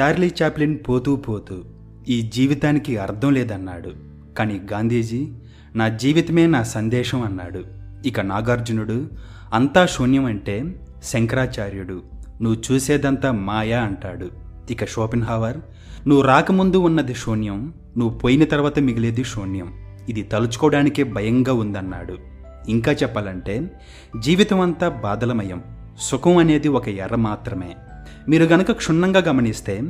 Charlie Chaplin పోతూ పోతూ ఈ జీవితానికి అర్థం లేదన్నాడు. కానీ గాంధీజీ నా జీవితమే నా సందేశం అన్నాడు. ఇక నాగార్జునుడు అంతా శూన్యం అంటే శంకరాచార్యుడు. నువ్వు చూసేదంతా మాయా అంటాడు. ఇక షోపెన్హావర్ నువ్వు రాకముందు ఉన్నది శూన్యం నువ్వు పోయిన తర్వాత మిగిలేది శూన్యం. ఇది తలుచుకోవడానికే భయంగా ఉందన్నాడు. ఇంకా చెప్పాలంటే జీవితం అంతా బాధలమయం. సుఖం అనేది ఒక ఎర్ర మాత్రమే. మీరు గనక క్షుణ్ణంగా గమనిస్తే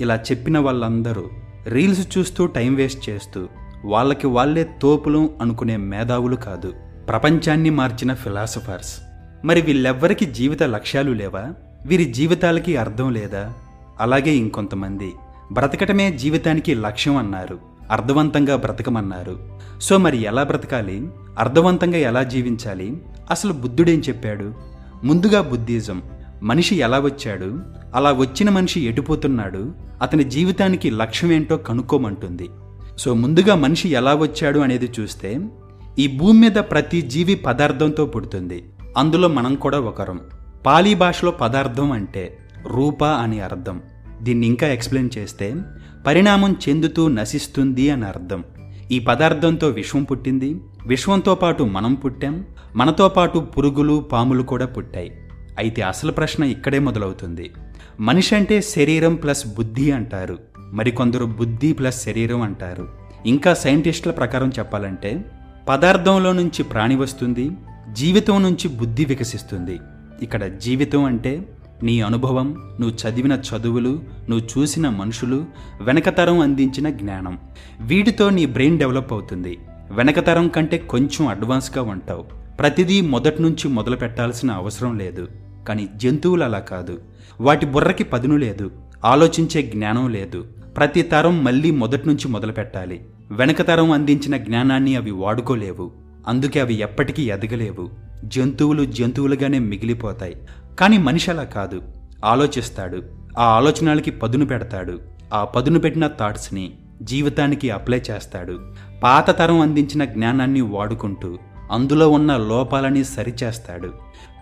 ఇలా చెప్పిన వాళ్ళందరూ రీల్స్ చూస్తూ టైం వేస్ట్ చేస్తూ వాళ్ళకి వాళ్ళే తోపులు అనుకునే మేధావులు కాదు. ప్రపంచాన్ని మార్చిన ఫిలాసఫర్స్. మరి వీళ్ళెవ్వరికి జీవిత లక్ష్యాలు లేవా? వీరి జీవితాలకి అర్థం లేదా? అలాగే ఇంకొంతమంది బ్రతకటమే జీవితానికి లక్ష్యం అన్నారు. అర్థవంతంగా బ్రతకమన్నారు. సో మరి ఎలా బ్రతకాలి? అర్థవంతంగా ఎలా జీవించాలి? అసలు బుద్ధుడేం చెప్పాడు? ముందుగా బుద్ధిజం. మనిషి ఎలా వచ్చాడు? అలా వచ్చిన మనిషి ఎటుపోతున్నాడు అతని జీవితానికి లక్ష్యం ఏంటో కనుక్కోమంటుంది. సో ముందుగా మనిషి ఎలా వచ్చాడు అనేది చూస్తే ఈ భూమి మీద ప్రతి జీవి పదార్థంతో పుడుతుంది. అందులో మనం కూడా ఒకరం. పాలీ భాషలో పదార్థం అంటే రూప అని అర్థం. దీన్ని ఇంకా ఎక్స్ప్లెయిన్ చేస్తే పరిణామం చెందుతూ నశిస్తుంది అని అర్థం. ఈ పదార్థంతో విశ్వం పుట్టింది. విశ్వంతో పాటు మనం పుట్టాం. మనతో పాటు పురుగులు పాములు కూడా పుట్టాయి. అయితే అసలు ప్రశ్న ఇక్కడే మొదలవుతుంది. మనిషి అంటే శరీరం ప్లస్ బుద్ధి అంటారు. మరికొందరు బుద్ధి ప్లస్ శరీరం అంటారు. ఇంకా సైంటిస్టుల ప్రకారం చెప్పాలంటే పదార్థంలో నుంచి ప్రాణి వస్తుంది జీవితం నుంచి బుద్ధి వికసిస్తుంది. ఇక్కడ జీవితం అంటే నీ అనుభవం నువ్వు చదివిన చదువులు నువ్వు చూసిన మనుషులు వెనకతరం అందించిన జ్ఞానం. వీటితో నీ బ్రెయిన్ డెవలప్ అవుతుంది. వెనకతరం కంటే కొంచెం అడ్వాన్స్గా ఉంటావు. ప్రతిదీ మొదటి నుంచి మొదలు పెట్టాల్సిన అవసరం లేదు. కానీ జంతువులు అలా కాదు. వాటి బుర్రకి పదును లేదు. ఆలోచించే జ్ఞానం లేదు. ప్రతి తరం మళ్ళీ మొదటి నుంచి మొదలు పెట్టాలి. వెనక తరం అందించిన జ్ఞానాన్ని అవి వాడుకోలేవు. అందుకే అవి ఎప్పటికీ ఎదగలేవు. జంతువులు జంతువులుగానే మిగిలిపోతాయి. కానీ మనిషి అలా కాదు. ఆలోచిస్తాడు. ఆ ఆలోచనలకి పదును పెడతాడు. ఆ పదును పెట్టిన థాట్స్ని జీవితానికి అప్లై చేస్తాడు. పాత తరం అందించిన జ్ఞానాన్ని వాడుకుంటూ అందులో ఉన్న లోపాలని సరిచేస్తాడు.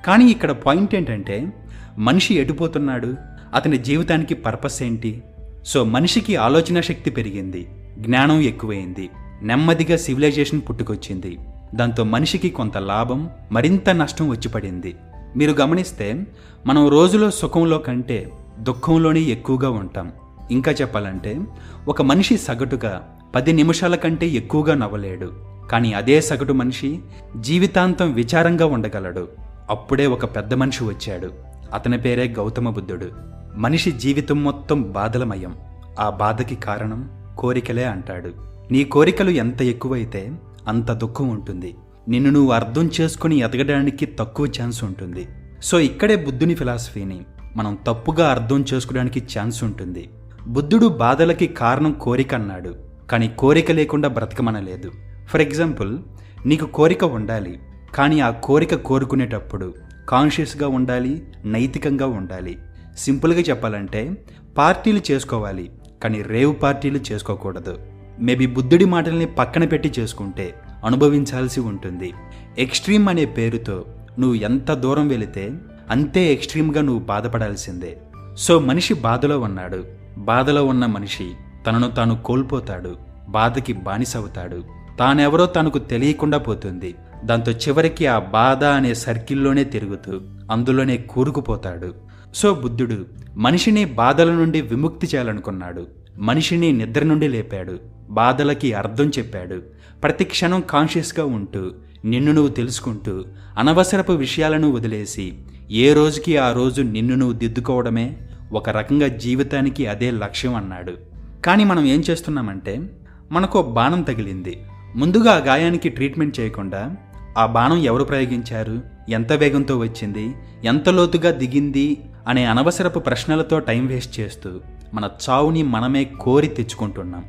కానీ ఇక్కడ పాయింట్ ఏంటంటే మనిషి ఎటుపోతున్నాడు అతని జీవితానికి పర్పస్ ఏంటి? సో మనిషికి ఆలోచన శక్తి పెరిగింది. జ్ఞానం ఎక్కువైంది. నెమ్మదిగా సివిలైజేషన్ పుట్టుకొచ్చింది. దాంతో మనిషికి కొంత లాభం మరింత నష్టం వచ్చి పడింది మీరు గమనిస్తే మనం రోజులో సుఖంలో కంటే దుఃఖంలోనే ఎక్కువగా ఉంటాం. ఇంకా చెప్పాలంటే ఒక మనిషి సగటుగా పది నిమిషాల కంటే ఎక్కువగా నవ్వలేడు. కానీ అదే సగటు మనిషి జీవితాంతం విచారంగా ఉండగలడు. అప్పుడే ఒక పెద్ద మనిషి వచ్చాడు. అతని పేరే గౌతమ బుద్ధుడు. మనిషి జీవితం మొత్తం బాధలమయం. ఆ బాధకి కారణం కోరికలే అంటాడు. నీ కోరికలు ఎంత ఎక్కువైతే అంత దుఃఖం ఉంటుంది. నిన్ను నువ్వు అర్థం చేసుకుని ఎదగడానికి తక్కువ ఛాన్స్ ఉంటుంది. సో ఇక్కడే బుద్ధుని ఫిలాసఫీని మనం తప్పుగా అర్థం చేసుకోవడానికి ఛాన్స్ ఉంటుంది. బుద్ధుడు బాధలకి కారణం కోరిక అన్నాడు. కానీ కోరిక లేకుండా బ్రతకమనలేదు. ఫర్ ఎగ్జాంపుల్ నీకు కోరిక ఉండాలి కానీ ఆ కోరిక కోరుకునేటప్పుడు కాన్షియస్గా ఉండాలి నైతికంగా ఉండాలి. సింపుల్గా చెప్పాలంటే పార్టీలు చేసుకోవాలి కానీ రేవ్ పార్టీలు చేసుకోకూడదు. మేబీ బుద్ధుడి మాటల్ని పక్కన పెట్టి చేసుకుంటే అనుభవించాల్సి ఉంటుంది. ఎక్స్ట్రీమ్ అనే పేరుతో నువ్వు ఎంత దూరం వెళితే అంతే ఎక్స్ట్రీమ్గా నువ్వు బాధపడాల్సిందే. సో మనిషి బాధలో ఉన్నాడు. బాధలో ఉన్న మనిషి తనను తాను కోల్పోతాడు. బాధకి బానిసవుతాడు తానెవరో తనకు తెలియకుండా పోతుంది. దాంతో చివరికి ఆ బాధ అనే సర్కిల్లోనే తిరుగుతూ అందులోనే కూరుకుపోతాడు. సో బుద్ధుడు మనిషిని బాధల నుండి విముక్తి చేయాలనుకున్నాడు. మనిషిని నిద్ర నుండి లేపాడు. బాధలకి అర్థం చెప్పాడు. ప్రతి క్షణం కాన్షియస్గా ఉంటూ నిన్ను నువ్వు తెలుసుకుంటూ అనవసరపు విషయాలను వదిలేసి ఏ రోజుకి ఆ రోజు నిన్ను నువ్వు దిద్దుకోవడమే ఒక రకంగా జీవితానికి అదే లక్ష్యం అన్నాడు. కానీ మనం ఏం చేస్తున్నామంటే మనకు ఓ బాణం తగిలింది. ముందుగా ఆ గాయానికి ట్రీట్మెంట్ చేయకుండా ఆ బాణం ఎవరు ప్రయోగించారు? ఎంత వేగంతో వచ్చింది? ఎంత లోతుగా దిగింది? అనే అనవసరపు ప్రశ్నలతో టైం వేస్ట్ చేస్తూ మన చావుని మనమే కోరి తెచ్చుకుంటున్నాం.